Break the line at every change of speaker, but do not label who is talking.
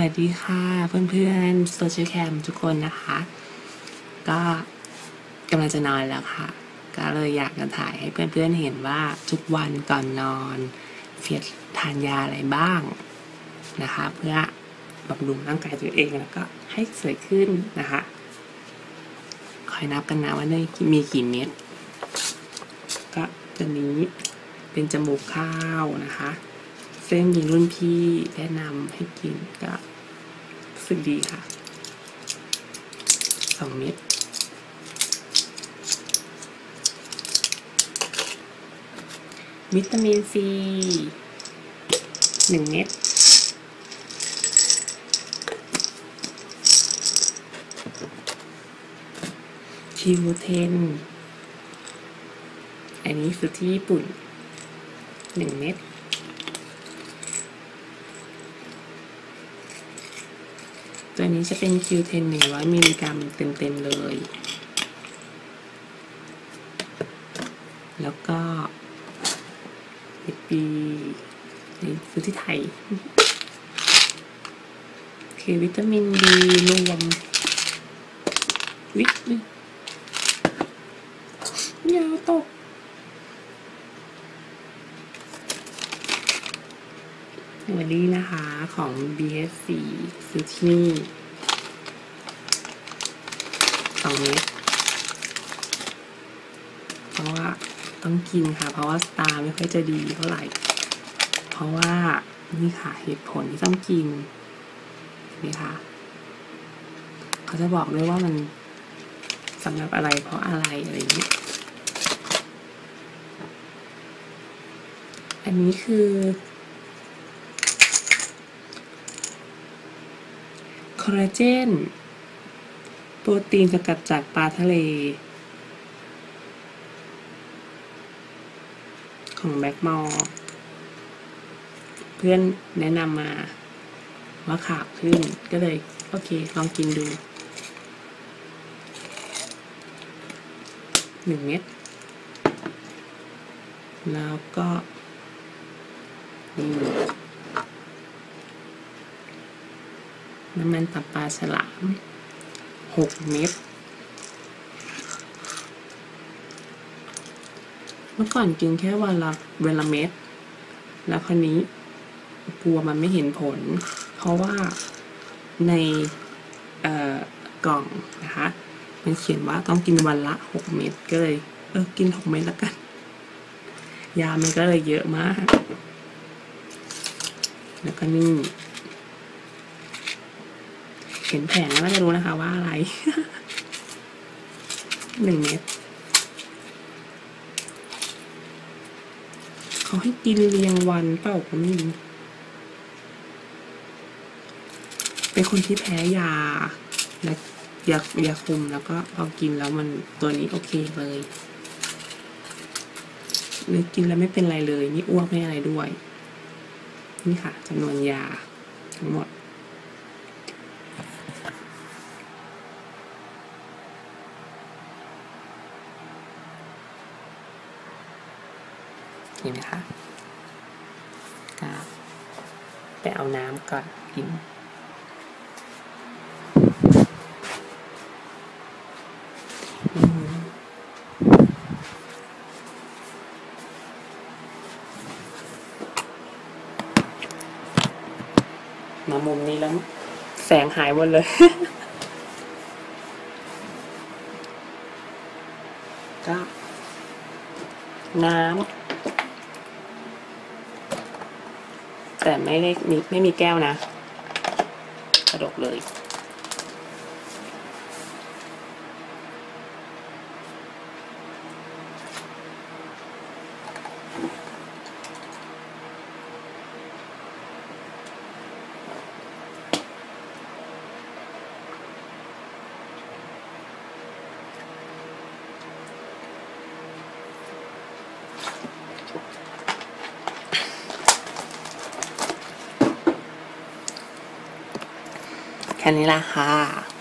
วัสดีค่ะ เพื่อนๆโซเชียลแคมทุกคนนะคะ ก็กำลังจะนอนแล้วค่ะ ก็เลยอยากจะถ่ายให้เพื่อนๆเห็นว่าทุกวันก่อนนอนเฟียดทานยาอะไรบ้างนะคะ เพื่อบำรุงร่างกายตัวเองแล้วก็ให้สวยขึ้นนะคะ คอยนับกันนะว่าได้มีกี่เม็ดก็ตัวนี้เป็นจมูกข้าวนะคะ ซึ่งมีรุ่นพี่แนะนำให้กินก็รู้สึกดีค่ะสองเม็ดวิตามินซีหนึ่งเม็ดคิวเทน อันนี้คือที่ญี่ปุ่นหนึ่งเม็ด ตัวนี้จะเป็นคิวเทนหนึ่งร้อยมิลลิกรัมเต็ม ๆ เลย แล้วก็ปีนี่ซื้อที่ไทยคือวิตามินดีรวมวิตยาตก วันนี้นะคะของ BSC ซื้อที่นี่สองเม็ดเพราะว่าต้องกินค่ะ เพราะว่าสตาร์ไม่ค่อยจะดีเท่าไหร่ เพราะว่านี่ค่ะเหตุผลที่ต้องกินนี่ค่ะ เขาจะบอกด้วยว่ามันสำหรับอะไรเพราะอะไรอะไรอย่างนี้อันนี้คือ คอลลาเจน โปรตีนสกัดจากปลาทะเล ของแบ็กมอลเพื่อนแนะนำมาว่าขาวขึ้นก็เลย โอเค ลองกินดูหนึ่งเม็ด แล้วก็นี่ น้ำมันตับปลาฉลามหกเม็ด เมื่อก่อนกินแค่วันละเวลาเม็ด แล้วคราวนี้กลัวมันไม่เห็นผล เพราะว่าในกล่องนะคะมันเขียนว่าต้องกินวันละหกเม็ดก็เลยเออกินหกเม็ดแล้วกัน ยามันก็เลยเยอะมาก แล้วก็นี่ เห็นแผงแล้วก็จะรู้นะคะว่าอะไรหนึ่งเม็ดเขาให้กินเรียงวันเปล่าผมไม่รู้เป็นคนที่แพ้ยาและยายาคุมแล้วก็พอกินแล้วมันตัวนี้โอเคเลยเลยกินแล้วไม่เป็นไรเลยนี่อ้วกไม่อะไรด้วย นี่ค่ะจำนวนยาทั้งหมด นี่นะคะก็ไปเอาน้ำก่อนกินมามุมนี้แล้ว แสงหายหมดเลย ก็ น้ำ แต่ไม่ได้มีไม่มีแก้วนะกระดกเลย แค่นี้ละค่ะ